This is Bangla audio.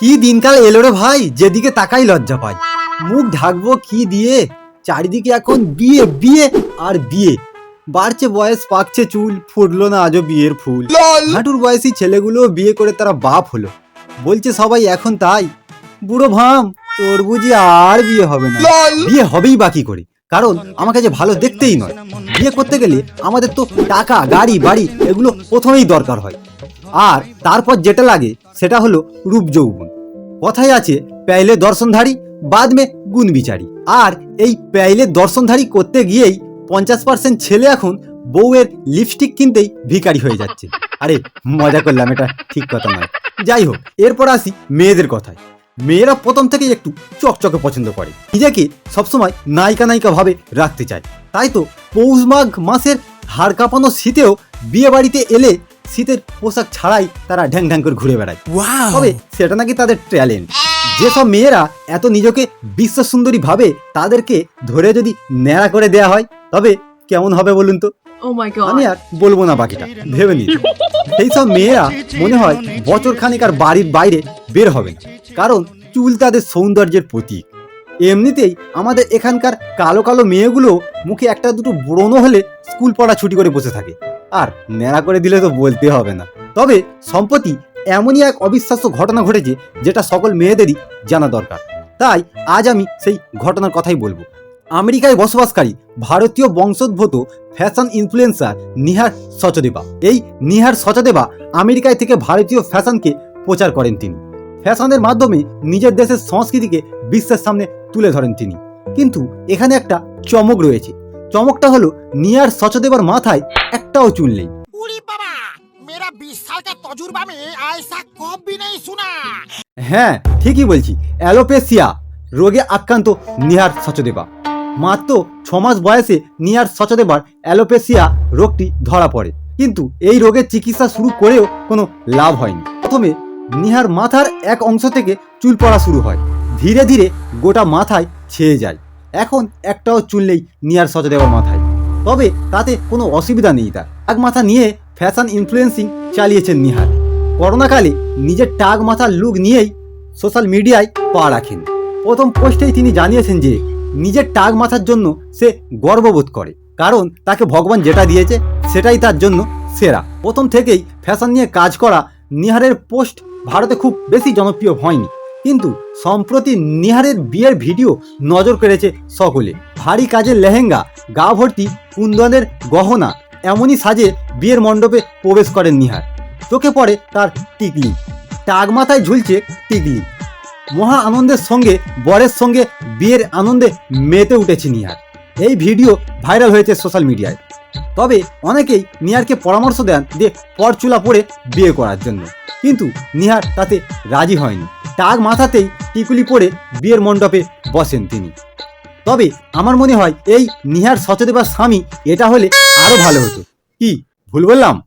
কি দিনকাল এলো রে ভাই? যেদিকে তাকাই লজ্জা পাই। মুখ ঢাকবো কি দিয়ে? চারিদিকে এখন বিয়ে বিয়ে আর বিয়ে। বাড়ছে বয়স পাকছে চুল ফুটলো না আজও বিয়ের ফুল। হাঁটুর বয়সী ছেলেগুলো বিয়ে করে তারা বাপ হলো। বলছে সবাই এখন তাই। বুড়ো ভাম তোর বুঝি আর বিয়ে হবে না। বিয়ে হবেই বাকি করে? কারণ আমাকে যে ভালো দেখতেই নয়। বিয়ে করতে গেলে আমাদের তো টাকা, গাড়ি, বাড়ি এগুলো প্রথমেই দরকার হয়। আর তারপর যেটা লাগে সেটা হলো রূপ যৌবন। কথায় আছে, প্যাইলে দর্শনধারী বাদ মে গুণ বিচারি। আর এই প্যাইলে দর্শনধারী করতে গিয়েই পঞ্চাশ পার্সেন্ট ছেলে এখন বউয়ের লিপস্টিক কিনতেই ভিখারি হয়ে যাচ্ছে। আরে, মজা করলাম এটা, ঠিক কথা নয়। যাই হোক, এরপর আসি মেয়েদের কথায়। মেয়েরা প্রথম থেকেই একটু চকচকে পছন্দ করে। নিজেকে সবসময় নায়িকা নায়িকা ভাবে রাখতে চায়। তাই তো পৌষ মাঘ মাসের হাড় কাঁপানো শীতেও বিয়ে বাড়িতে এলে শীতের পোশাক ছাড়াই তারা ঢ্যাং ঢ্যাং করে ঘুরে বেড়ায়। তবে সেটা নাকি তাদের ট্যালেন্ট। যেসব মেয়েরা এত নিজেকে বিশ্ব সুন্দরী ভাবে তাদেরকে ধরে যদি ন্যাড়া করে দেয়া হয় তবে কেমন হবে বলুন তো? Oh আমি আর বলব না বাকিটা ভেবে নিন। সেই সব মেয়েরা মনে হয় বছর খানিক আর বাড়ির বাইরে বের হবে না। কারণ চুল তাদের সৌন্দর্যের প্রতীক। এমনিতেই আমাদের এখানকার কালো কালো মেয়েগুলো মুখে একটা দুটো ব্রণ হলে স্কুল পড়া ছুটি করে বসে থাকে। আর ন্যাড়া করে দিলে তো বলতে হবে না। তবে সম্প্রতি এমনই এক অবিশ্বাস্য ঘটনা ঘটেছে যেটা সকল মেয়েদেরই জানা দরকার। তাই আজ আমি সেই ঘটনার কথাই বলব। আমেরিকায় বসবাসকারী ভারতীয় বংশোদ্ভূত ফ্যাশন ইনফ্লুয়েন্সার নিহার সচদেবা। এই নিহার সচদেবা আমেরিকায় থেকে ভারতীয় ফ্যাশনকে প্রচার করেন তিনি। ফ্যাশনের মাধ্যমে নিজের দেশের সংস্কৃতিকে বিশ্বের সামনে তুলে ধরেন তিনি। কিন্তু এখানে একটা চমক রয়েছে। চমকটা হলো নিয়ার সচদেবার মাথায় একটাও চুল নেই। হ্যাঁ ঠিকই বলছি অ্যালোপেসিয়া রোগে আক্রান্ত নিহার সচদেবা। মাত্র ছ মাস বয়সে নিহার সচদেবার অ্যালোপেসিয়া রোগটি ধরা পড়ে। কিন্তু এই রোগের চিকিৎসা শুরু করেও কোনো লাভ হয়নি। প্রথমে নিহার মাথার এক অংশ থেকে চুল পড়া শুরু হয়। ধীরে ধীরে গোটা মাথায় ছেয়ে যায়। এখন একটাও চুল নেই নিহার সচদেবার মাথায়। তবে তাতে কোনো অসুবিধা নেই তার। এক মাথা নিয়ে ফ্যাশন ইনফ্লুয়েন্সিং চালিয়েছেন নিহার। করোনাকালে নিজের টাগ মাথার লুক নিয়েই সোশ্যাল মিডিয়ায় পা রাখেন। প্রথম পোস্টেই তিনি জানিয়েছেন যে, নিজের টাগ মাথার জন্য সে গর্ববোধ করে। কারণ তাকে ভগবান যেটা দিয়েছে সেটাই তার জন্য সেরা। প্রথম থেকেই ফ্যাশন নিয়ে কাজ করা নিহারের পোস্ট ভারতে খুব বেশি জনপ্রিয় হয়নি। কিন্তু সম্প্রতি নিহারের বিয়ের ভিডিও নজর কেড়েছে সকলে। ভারী কাজের লেহেঙ্গা, গা ভর্তি কুন্দনের গহনা, এমনই সাজে বিয়ের মণ্ডপে প্রবেশ করেন নিহার। চোখে পড়ে তার টিকলি। টাগ মাথায় ঝুলছে টিকলি। মহা আনন্দের সঙ্গে, বরের সঙ্গে বিয়ের আনন্দে মেতে উঠেছে নিহার। এই ভিডিও ভাইরাল হয়েছে সোশ্যাল মিডিয়ায়। তবে অনেকেই নিহারকে পরামর্শ দেন যে পরচুলা পরে বিয়ে করার জন্য। কিন্তু নিহার তাতে রাজি হয়নি। টাগ মাথাতেই টিকুলি পরে বিয়ের মণ্ডপে বসেন তিনি। তবে আমার মনে হয় এই নিহার সচদেবার স্বামী এটা হলে আরও ভালো হতো। কি, ভুল বললাম?